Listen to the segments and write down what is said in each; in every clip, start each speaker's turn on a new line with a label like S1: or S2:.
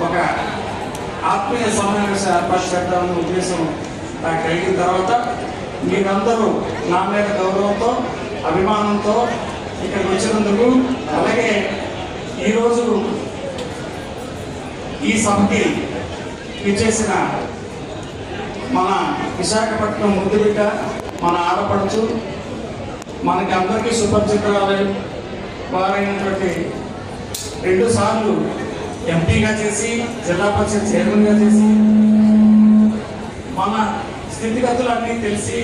S1: ఒక ఆత్మీయ సమావేశ ఏర్పాటు ఉద్దేశం నాకు కలిగిన తర్వాత మీరందరూ నా మీద గౌరవంతో అభిమానంతో ఇక్కడికి వచ్చినందుకు అలాగే ఈరోజు ఈ సభకి ఇచ్చేసిన మన విశాఖపట్నం ముద్దుబిడ్డ మన ఆడపడుచు మనకి అందరికీ సుపరిచితురాలు వారైనటువంటి రెండు సార్లు ఎంపీగా చేసి జిల్లా పరిషత్ చైర్మన్గా చేసి మన స్థితిగతులన్నీ తెలిసి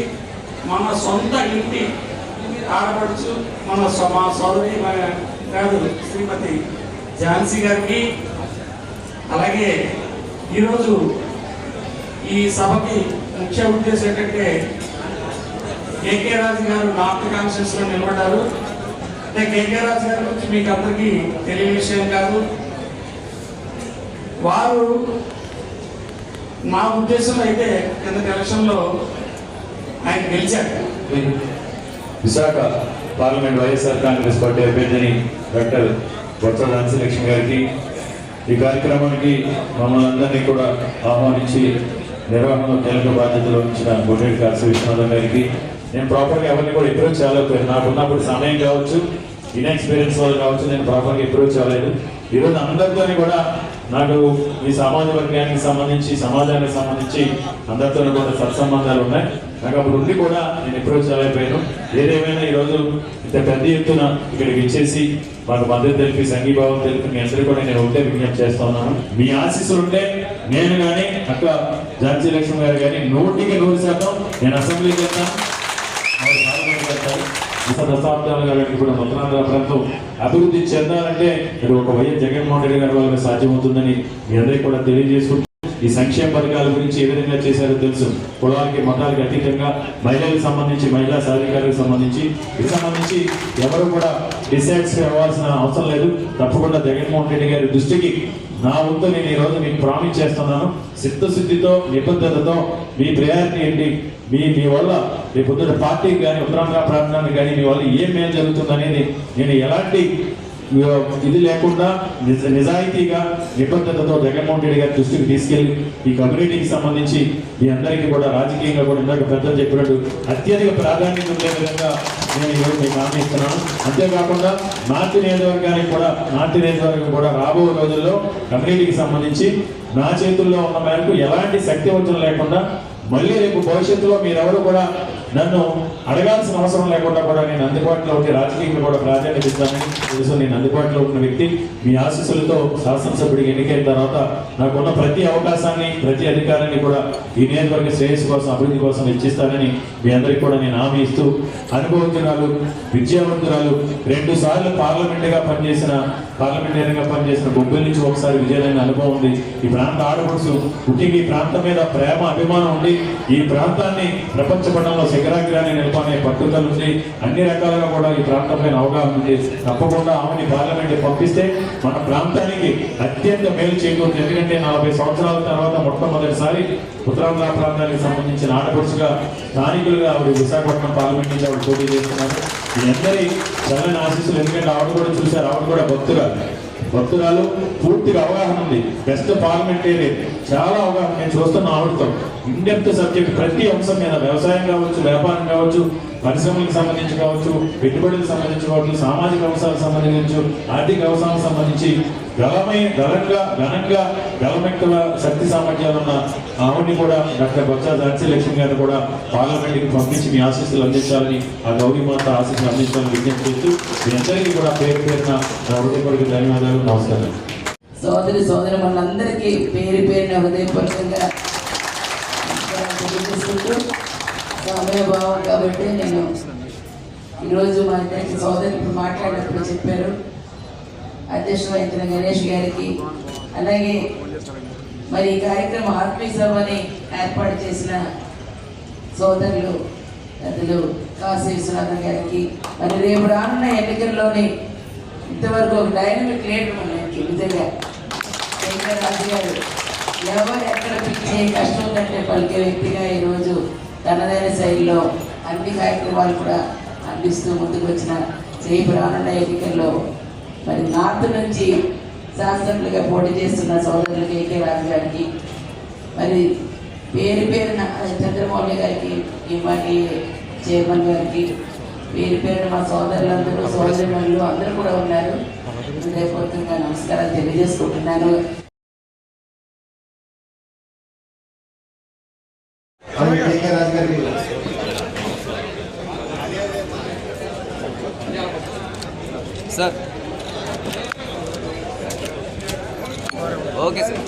S1: మన సొంత ఇంటి ఆడపడుచు మన మా సోదరి కాదు శ్రీమతి ఝాన్సీ గారికి అలాగే ఈరోజు ఈ సభకి ముఖ్య ఉద్దేశం ఏంటంటే కేకే రాజు గారు నార్త్ కాన్షియస్లో నిలబడ్డారు. అంటే కేకే రాజు గారి గురించి మీకు అందరికీ తెలియని విషయం కాదు. వారు మా ఉద్దేశం అయితే కింద ఎలక్షన్లో ఆయన గెలిచారు.
S2: Visakha parliament YSR Congress party అభ్యర్థిని డాక్టర్ బొత్స ఝాన్సీ లక్ష్మి గారికి ఈ కార్యక్రమానికి మమ్మల్ని అందరినీ కూడా ఆహ్వానించి నిర్వహణలో కీలక బాధ్యతలు వహించిన బొడ్డేటి కాశీ విశ్వనాథం గారికి. నేను ప్రాపర్గా ఎవరిని కూడా అప్రోచ్ చేయలేకపోయాను. నాకు ఉన్నప్పుడు సమయం కావచ్చు ఇన్ఎక్స్పీరియన్స్ వల్ల కావచ్చు నేను ప్రాపర్గా అప్రోచ్ చేయలేదు. ఈరోజు అందరితోని కూడా నాకు ఈ సమాజ వర్గానికి సంబంధించి సమాజానికి సంబంధించి అందరితో కూడా సత్సంబంధాలు ఉన్నాయి. నాకు అప్పుడు ఉండి కూడా నేను అప్రోచ్ అవ్వలేకపోయాను ఏదేమైనా ఈరోజు ఇంత పెద్ద ఎత్తున ఇక్కడికి ఇచ్చేసి మాకు మద్దతు తెలిపి సంఘీభావం తెలిపి మీ అందరూ కూడా నేను ఒకటే విజ్ఞప్తి చేస్తా ఉన్నాను. మీ ఆశీస్సులు ఉంటే నేను కానీ అక్క ఝాన్సీ లక్ష్మి గారు కానీ నూటికి నూరు శాతం నేను అసెంబ్లీకి వెళ్తాను గత దశాబ్దాలుగా వీటికి కూడా ఉత్తరాంధ్ర ప్రాంతం అభివృద్ధి చెందాలంటే ఇది ఒక వైఎస్ జగన్మోహన్ రెడ్డి గారి వల్ల సాధ్యమవుతుందని మీ అందరికీ కూడా తెలియజేసుకుంటూ ఈ సంక్షేమ పథకాల గురించి ఏ విధంగా చేశారో తెలుసు. కులాలకి మతాలకి అతీతంగా మహిళలకు సంబంధించి మహిళా సాధికారులకు సంబంధించి. ఇది సంబంధించి ఎవరు కూడా డిసైడ్స్ అవ్వాల్సిన అవసరం లేదు. తప్పకుండా జగన్మోహన్ రెడ్డి గారి దృష్టికి నా వంతు నేను ఈ రోజు మీకు ప్రామిస్ చేస్తున్నాను. సిద్ధశుద్ధితో నిబద్ధతతో మీ ప్రయారిటీ ఏంటి? మీ మీ వల్ల మీ పొద్దున పార్టీకి కానీ ఉత్తరాంధ్ర ప్రాంతానికి కానీ మీ వల్ల ఏం మేలు జరుగుతుంది అనేది నేను ఎలాంటి ఇది లేకుండా నిజ నిజాయితీగా నిబద్ధతతో జగన్మోహన్ రెడ్డి గారి దృష్టికి తీసుకెళ్ళి ఈ కమ్యూనిటీకి సంబంధించి మీ అందరికీ కూడా రాజకీయంగా కూడా ఇందాక పెద్దలు చెప్పినట్టు అత్యధిక ప్రాధాన్యత ఉండే విధంగా నేను ఈరోజు మీకు హామీ ఇస్తున్నాను అంతేకాకుండా నాటి నియోజకవర్గానికి కూడా నాటి నియోజకవర్గం కూడా రాబో రోజుల్లో కమ్యూనిటీకి సంబంధించి నా చేతుల్లో ఉన్న మేరకు ఎలాంటి శక్తి లేకుండా మళ్ళీ రేపు భవిష్యత్తులో మీరెవరు కూడా నన్ను అడగాల్సిన అవసరం లేకుండా కూడా నేను అందుబాటులో ఉండి రాజకీయంలో కూడా ప్రాధాన్యత ఇస్తానని తెలుసు. నేను అందుబాటులో ఉన్న వ్యక్తి. మీ ఆశీస్సులతో శాసనసభ్యుడికి ఎన్నికైన తర్వాత నాకున్న ప్రతి అవకాశాన్ని ప్రతి అధికారాన్ని కూడా ఈ నియోజకవర్గ శ్రేయస్సు కోసం అభివృద్ధి కోసం ఇచ్చిస్తానని మీ అందరికీ కూడా నేను హామీ ఇస్తూ అనుభవజ్ఞురాలు విద్యావంతురాలు రెండు సార్లు పార్లమెంటుగా పనిచేసిన పార్లమెంటరీగా పనిచేసిన బొబ్బిలి నుంచి ఒకసారి విజయమైన అనుభవం ఉంది. ఈ ప్రాంత ఆడపడుచు ముఖ్యంగా ఈ ప్రాంతం మీద ప్రేమ అభిమానం ఉండి ఈ ప్రాంతాన్ని ప్రపంచ పటంలో శిఖరాగ్రాన్ని నిలపనే పట్టుదల ఉంది అన్ని రకాలుగా కూడా ఈ ప్రాంతంపైన అవగాహన ఉంది. తప్పకుండా ఆమెని పార్లమెంట్ పంపిస్తే మన ప్రాంతానికి అత్యంత మేలు చేకూరుతుంది. ఎందుకంటే నలభై సంవత్సరాల తర్వాత మొట్టమొదటిసారి ఉత్తరాంధ్ర ప్రాంతానికి సంబంధించిన ఆడపడుచుగా స్థానికులుగా ఆవిడ విశాఖపట్నం పార్లమెంట్ నుంచి ఆవిడ పోటీ చేస్తున్నారు. మీ అందరి చల్లని ఆశీస్సులు ఎందుకంటే ఆవిడ కూడా చూశారు ఆవిడ కూడా భక్తురాలు. భక్తురాలు పూర్తిగా అవగాహన ఉంది. బెస్ట్ పార్లమెంటేరియన్ చాలా అవగాహన. నేను చూస్తున్న ఆవిడతో. ఇండెప్త్ సబ్జెక్ట్ ప్రతి అంశం మీద వ్యవసాయం కావచ్చు వ్యాపారం కావచ్చు పరిశ్రమలకు సంబంధించి కావచ్చు పెట్టుబడులకు సంబంధించి కావచ్చు సామాజిక అవసరాలకు సంబంధించి ఆర్థిక అవసరాలకు సంబంధించి గలమై గలంగా ఘనంగా గలమెక్కల శక్తి సామర్థ్యాలు ఉన్న ఆవిడ్ని కూడా డాక్టర్ బొత్స ఝాన్సీ లక్ష్మి గారిని కూడా పార్లమెంట్కి పంపించి మీ ఆశీస్సులు అందించాలని ఆ గౌరీ మాత ఆశీస్సులు అందించాలని విజ్ఞప్తి చేస్తూ మీ అందరికీ కూడా పేరు పేరున నా హృదయపూర్వక ధన్యవాదాలు. నమస్కారం.
S3: సోదరి సోదరి మనందరికీ పేరు పేరున హృదయపూర్వకంగా సమయభావం కాబట్టి నేను ఈరోజు మా ఇద్దరికి సోదరి ఇప్పుడు మాట్లాడినప్పుడు చెప్పారు. అధ్యక్షుడు గణేష్ గారికి అలాగే మరి ఈ కార్యక్రమం ఆత్మీయ సభని ఏర్పాటు చేసిన సోదరులు అతను కాశీ విశ్వనాథన్ గారికి మరి రేపు రానున్న ఎన్నికల్లోనే ఇంతవరకు ఒక డైనమిక్ లీడర్ మనకి నిజంగా. వెంకటరాజు గారు ఎవరు ఎక్కడ పిలిచే కష్టం కంటే పలికే వ్యక్తిగా ఈరోజు తనదైన శైలిలో అన్ని కార్యక్రమాలు కూడా అందిస్తూ ముందుకు వచ్చిన రేపు రానున్న ఎన్నికల్లో మరి నార్త్ నుంచి శాసనసభ్యులుగా పోటీ చేస్తున్న సోదరులు కేకే రాజు గారికి మరి పేరు పేరున చంద్రమౌళి గారికి ఇవ్వండి చైర్మన్ గారికి పేరు పేరున మా సోదరులందరూ సోదరులు అందరూ కూడా ఉన్నారు. హృదయపూర్వకంగా నమస్కారాలు తెలియజేసుకుంటున్నాను
S4: అలాగే కేకే రాజు గారికి
S5: సార్. Okay sir.